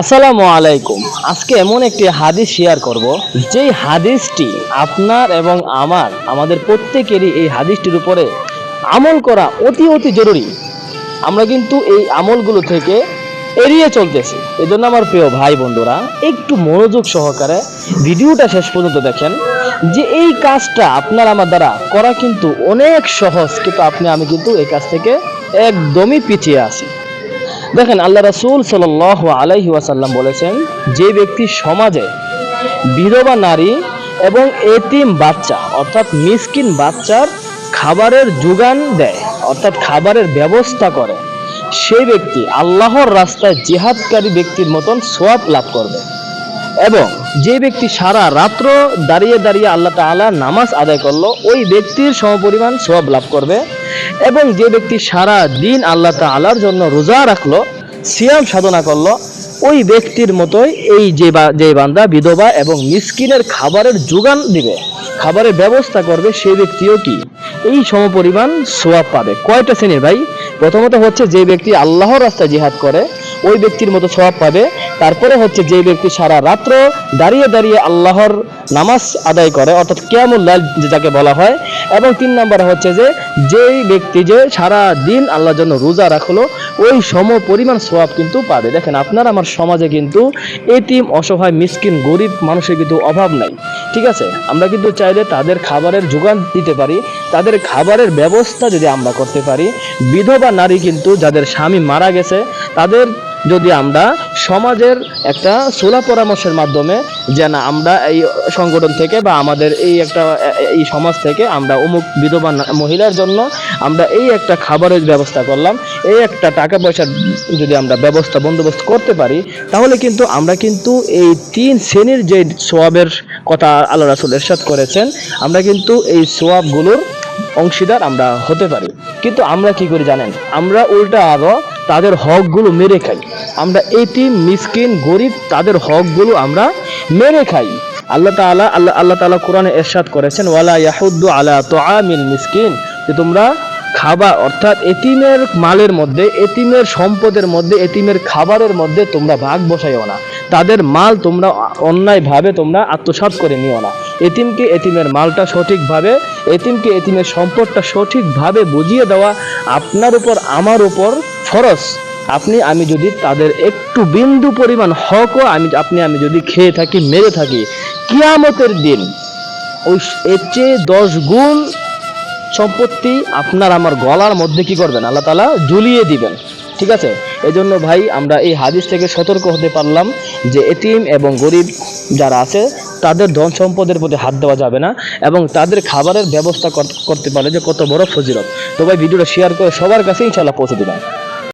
আসসালামু আলাইকুম। আজকে এমন একটি হাদিস শেয়ার করব, যেই হাদিসটি আপনার এবং আমার, আমাদের প্রত্যেকেরই এই হাদিসটির উপরে আমল করা অতি অতি জরুরি। আমরা কিন্তু এই আমলগুলো থেকে এড়িয়ে চলতেছি। এই জন্য আমার প্রিয় ভাই বন্ধুরা, একটু মনোযোগ সহকারে ভিডিওটা শেষ পর্যন্ত দেখেন, যে এই কাজটা আপনার আমার দ্বারা করা কিন্তু অনেক সহজ, কিন্তু আপনি, আমি কিন্তু এই কাজ থেকে একদমই পিছিয়ে আছি। দেখেন আল্লাহ রাসূল সাল্লাল্লাহু আলাইহি ওয়াসাল্লাম বলেছেন, যে ব্যক্তি সমাজে বিধবা নারী এবং এতিম বাচ্চা, অর্থাৎ মিসকিন বাচ্চার খাবারের যোগান দেয়, অর্থাৎ খাবারের ব্যবস্থা করে সেই ব্যক্তি আল্লাহর রাস্তায় জিহাদকারী ব্যক্তির মতন সোয়াব লাভ করবে। এবং যে ব্যক্তি সারা রাত্র দাঁড়িয়ে দাঁড়িয়ে আল্লাহ তাআলা নামাজ আদায় করল, ওই ব্যক্তির সমপরিমাণ সওয়াব লাভ করবে। এবং যে ব্যক্তি সারা দিন আল্লাহ তালার জন্য রোজা রাখল, সিয়াম সাধনা করল, ওই ব্যক্তির মতোই এই যে যে বান্দা বিধবা এবং মিসকিনের খাবারের যোগান দিবে, খাবারের ব্যবস্থা করবে সেই ব্যক্তিও কি? এই সমপরিমাণ সোয়াব পাবে। কয়টা শ্রেণির ভাই? প্রথমত হচ্ছে যে ব্যক্তি আল্লাহর রাস্তায় জিহাদ করে ওই ব্যক্তির মতো সোয়াব পাবে। তারপরে হচ্ছে যে ব্যক্তি সারা রাত্র দাঁড়িয়ে দাঁড়িয়ে আল্লাহর নামাজ আদায় করে, অর্থাৎ কিয়ামুল্লাল যাকে বলা হয়। এবং তিন নম্বরে হচ্ছে যে, যেই ব্যক্তি যে সারা দিন আল্লাহর জন্য রোজা রাখল, ওই সম পরিমাণ সোয়াব কিন্তু পাবে। দেখেন, আপনার আমার সমাজে কিন্তু এতিম, অসহায়, মিসকিন, গরিব মানুষের কিন্তু অভাব নাই। ঠিক আছে? আমরা কিন্তু চাইলে তাদের খাবারের যোগান দিতে পারি, তাদের খাবারের ব্যবস্থা যদি আমরা করতে পারি, বিধবা নারী কিন্তু যাদের স্বামী মারা গেছে, তাদের যদি আমরা সমাজের একটা সোলা পরামর্শের মাধ্যমে যে না আমরা এই সংগঠন থেকে বা আমাদের এই একটা, এই সমাজ থেকে আমরা অমুক বিধবা মহিলার জন্য আমরা এই একটা খাবারের ব্যবস্থা করলাম, এই একটা টাকা পয়সার যদি আমরা ব্যবস্থা, বন্দোবস্ত করতে পারি, তাহলে কিন্তু আমরা কিন্তু এই তিন শ্রেণির যে সোয়াবের কথা আল্লাহ রাসুল এরশাদ করেছেন, আমরা কিন্তু এই সোয়াবগুলোর অংশীদার আমরা হতে পারি। কিন্তু আমরা কি করি জানেন? আমরা উল্টা আরও তাদের হকগুলো মেরে খাই। আমরা এটি মিসকিন, গরিব, তাদের হকগুলো আমরা মেরে খাই। আল্লাহ তালা আল্লাহ আল্লাহ তালা কোরআনে এরশাদ করেছেন, ওয়ালা ইয়াহুদ্দু আলা তুআমিল মিসকিন যে তোমরা খাবার অর্থাৎ এতিমের মালের মধ্যে, এতিমের সম্পদের মধ্যে, এতিমের খাবারের মধ্যে তোমরা ভাগ বসাইও না। তাদের মাল তোমরা অন্যায়ভাবে তোমরা আত্মসাৎ করে নিও না। এতিমকে এতিমের মালটা সঠিকভাবে, এতিমকে এতিমের সম্পদটা সঠিকভাবে বুঝিয়ে দেওয়া আপনার উপর, আমার উপর ফরজ। আপনি, আমি যদি তাদের একটু বিন্দু পরিমাণ হকও, আমি, আপনি, আমি যদি খেয়ে থাকি, মেরে থাকি, কিয়ামতের দিন ওই এর চেয়ে দশ গুণ সম্পত্তি আপনার আমার গলার মধ্যে কি করবেন? আল্লাহ তালা ঝুলিয়ে দিবেন। ঠিক আছে? এজন্য ভাই, আমরা এই হাদিস থেকে সতর্ক হতে পারলাম। যে এটিএম এবং গরিব যারা আছে, তাদের ধন সম্পদের প্রতি হাত দেওয়া যাবে না এবং তাদের খাবারের ব্যবস্থা করতে পারে যে কত বড় ফজিলত। তো ভাই, ভিডিওটা শেয়ার করে সবার কাছে ইনশাল্লাহ পৌঁছে দিবেন